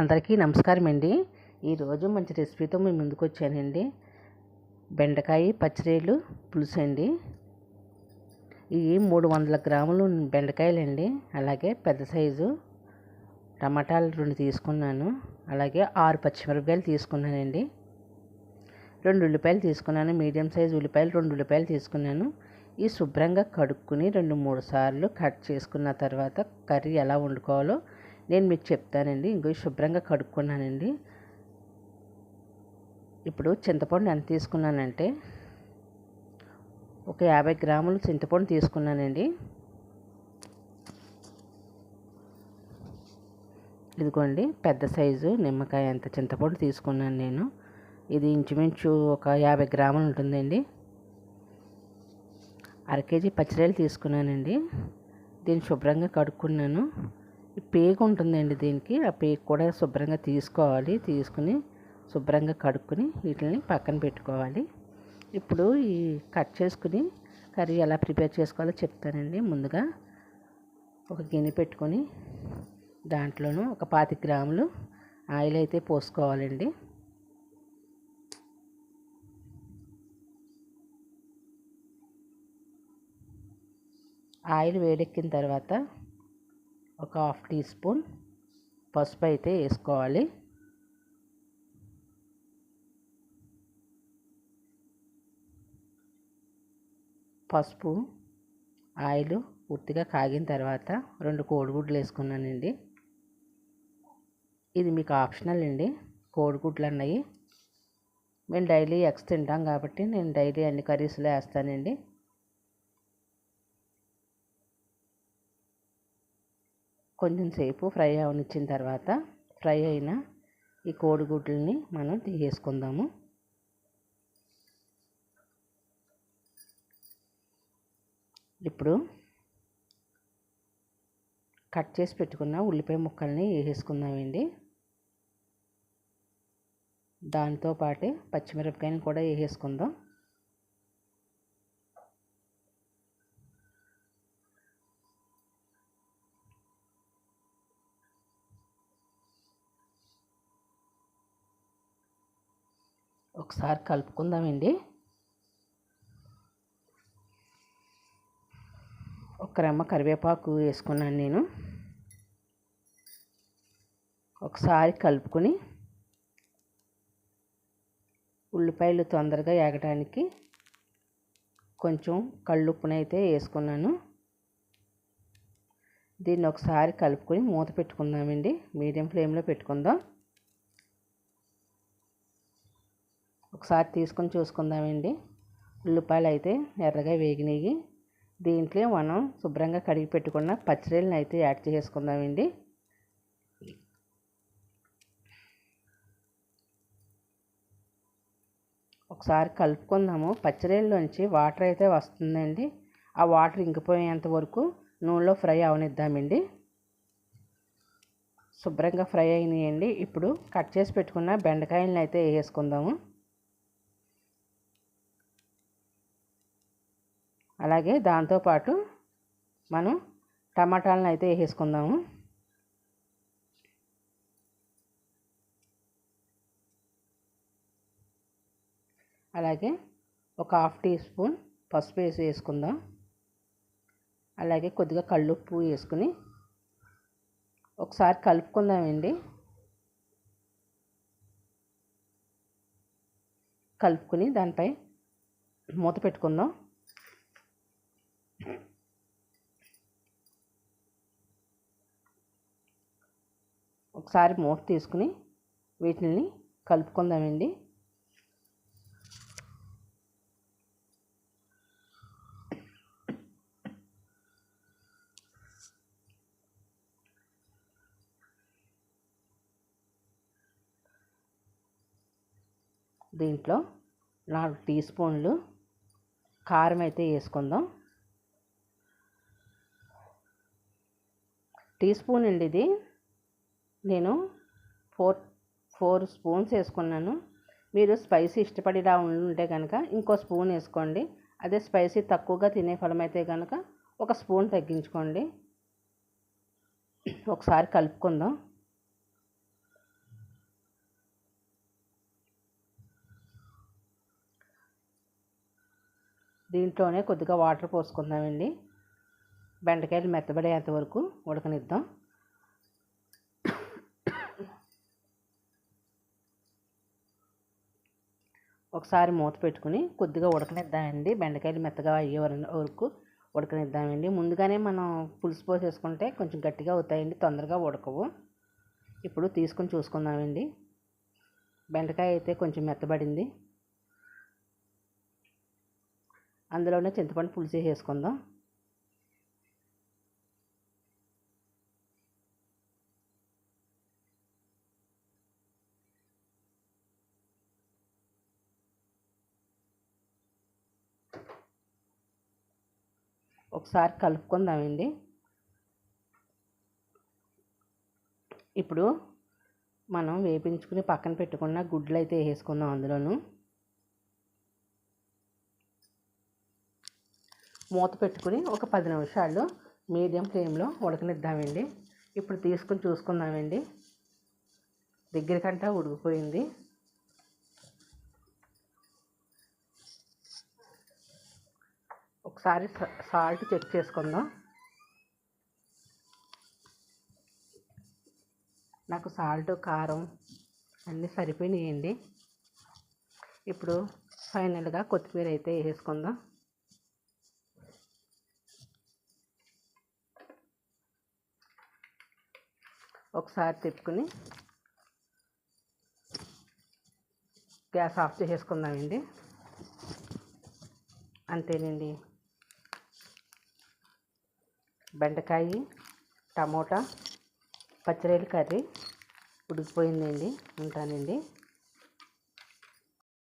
అందరికీ నమస్కారం అండి ఈరోజు మంచి రెసిపీతో మేము ముందుకు వచ్చానండి. బెండకాయ పచ్చిరేలు పులుసు అండి. ఇవి మూడు వందల గ్రాములు బెండకాయలండి. అలాగే పెద్ద సైజు టమాటాలు రెండు తీసుకున్నాను. అలాగే ఆరు పచ్చిమిరపకాయలు తీసుకున్నానండి. రెండు ఉల్లిపాయలు తీసుకున్నాను. మీడియం సైజు ఉల్లిపాయలు రెండు ఉల్లిపాయలు తీసుకున్నాను. ఈ శుభ్రంగా కడుక్కుని రెండు మూడు సార్లు కట్ చేసుకున్న తర్వాత కర్రీ ఎలా వండుకోవాలో నేను మీకు చెప్తానండి. ఇంకో శుభ్రంగా కడుక్కున్నానండి. ఇప్పుడు చింతపండు ఎంత తీసుకున్నానంటే ఒక యాభై గ్రాములు చింతపండు తీసుకున్నానండి. ఇదిగోండి పెద్ద సైజు నిమ్మకాయ అంత చింతపండు తీసుకున్నాను నేను. ఇది ఇంచుమించు ఒక యాభై గ్రాములు ఉంటుందండి. అర కేజీ పచ్చిరాయలు తీసుకున్నానండి. దీన్ని శుభ్రంగా కడుక్కున్నాను. పేగు ఉంటుందండి దీనికి. ఆ పేగు కూడా శుభ్రంగా తీసుకోవాలి. తీసుకుని శుభ్రంగా కడుక్కుని వీటిని పక్కన పెట్టుకోవాలి. ఇప్పుడు ఈ కట్ చేసుకుని కర్రీ ఎలా ప్రిపేర్ చేసుకోవాలో చెప్తానండి. ముందుగా ఒక గిన్నె పెట్టుకొని దాంట్లోనూ ఒక పాతి గ్రాములు ఆయిల్ అయితే పోసుకోవాలండి. ఆయిల్ వేడెక్కిన తర్వాత ఒక హాఫ్ టీ స్పూన్ పసుపు అయితే వేసుకోవాలి. పసుపు ఆయిల్ పూర్తిగా కాగిన తర్వాత రెండు కోడిగుడ్లు వేసుకున్నానండి. ఇది మీకు ఆప్షనల్ అండి. కోడిగుడ్లు అన్నవి మేము డైలీ ఎగ్స్ తింటాం కాబట్టి నేను డైలీ అన్ని కర్రీస్లో వేస్తానండి. కొంచెం సేపు ఫ్రై అవనిచ్చిన తర్వాత ఫ్రై అయిన ఈ కోడిగుడ్లని మనం తీసేసుకుందాము. ఇప్పుడు కట్ చేసి పెట్టుకున్న ఉల్లిపాయ ముక్కల్ని వేసేసుకుందామండి. దాంతోపాటే పచ్చిమిరపకాయలు కూడా వేసేసుకుందాం. ఒకసారి కలుపుకుందామండి. ఒక రెమ్మ కరివేపాకు వేసుకున్నాను నేను. ఒకసారి కలుపుకొని ఉల్లిపాయలు తొందరగా ఏగడానికి కొంచెం కళ్ళుప్పునైతే వేసుకున్నాను. దీన్ని ఒకసారి కలుపుకొని మూత పెట్టుకుందామండి. మీడియం ఫ్లేమ్లో పెట్టుకుందాం. ఒకసారి తీసుకొని చూసుకుందామండి. ఉల్లిపాయలు అయితే ఎర్రగా వేగినాయి. దీంట్లో మనం శుభ్రంగా కడిగి పెట్టుకున్న పచ్చిరీలను అయితే యాడ్ చేసుకుందామండి. ఒకసారి కలుపుకుందాము. పచ్చిరీల్లోంచి వాటర్ అయితే వస్తుందండి. ఆ వాటర్ ఇంకిపోయేంత వరకు నూనెలో ఫ్రై అవనిద్దామండి. శుభ్రంగా ఫ్రై అయినాయండి. ఇప్పుడు కట్ చేసి పెట్టుకున్న బెండకాయలను అయితే వేసుకుందాము అలాగే దాంతోపాటు మనం టమాటాలను అయితే వేసేసుకుందాము. అలాగే ఒక హాఫ్ టీ స్పూన్ పసుపు వేసి వేసుకుందాం. అలాగే కొద్దిగా కళ్ళుప్పు వేసుకుని ఒకసారి కలుపుకుందామండి. కలుపుకుని దానిపై మూత పెట్టుకుందాం. ఒకసారి మూత తీసుకుని వీటిని కలుపుకుందామండి. దీంట్లో నాలుగు టీ స్పూన్లు కారం అయితే వేసుకుందాం. టీ స్పూన్ అండి ఇది. నేను ఫోర్ ఫోర్ స్పూన్స్ వేసుకున్నాను. మీరు స్పైసీ ఇష్టపడిలా ఉంటే కనుక ఇంకో స్పూన్ వేసుకోండి. అదే స్పైసీ తక్కువగా తినే ఫలం అయితే కనుక ఒక స్పూన్ తగ్గించుకోండి. ఒకసారి కలుపుకుందాం. దీంట్లోనే కొద్దిగా వాటర్ పోసుకుందామండి. బెండకాయలు మెత్తబడేంత వరకు ఉడకనిద్దాం. ఒకసారి మూత పెట్టుకుని కొద్దిగా ఉడకనిద్దామండి. బెండకాయలు మెత్తగా అయ్యే వరకు ఉడకనిద్దామండి. ముందుగానే మనం పులుసు పోసేసుకుంటే కొంచెం గట్టిగా అవుతాయండి. తొందరగా ఉడకవు. ఇప్పుడు తీసుకొని చూసుకుందామండి. బెండకాయ అయితే కొంచెం మెత్తబడింది. అందులోనే చింతపండు పులుసు వేసుకుందాం ఒకసారి కలుపుకుందామండి. ఇప్పుడు మనం వేపించుకుని పక్కన పెట్టుకున్న గుడ్లు అయితే వేసుకుందాం అందులోను. మూత పెట్టుకుని ఒక పది నిమిషాలు మీడియం ఫ్లేమ్లో ఉడకనిద్దామండి. ఇప్పుడు తీసుకుని చూసుకుందామండి. దగ్గరికంటా ఉడికిపోయింది. ఒకసారి సాల్ట్ చెక్ చేసుకుందాం. నాకు సాల్ట్ కారం అన్నీ సరిపోయినాయండి. ఇప్పుడు ఫైనల్గా కొత్తిమీర అయితే వేసుకుందాం ఒకసారి తిప్పుకుని గ్యాస్ ఆఫ్ చేసేసుకుందామండి. అంతేనండి. బెండకాయ టమోటా పచ్చిరేలు కర్రీ ఉడికిపోయిందండి. ఉంటానండి.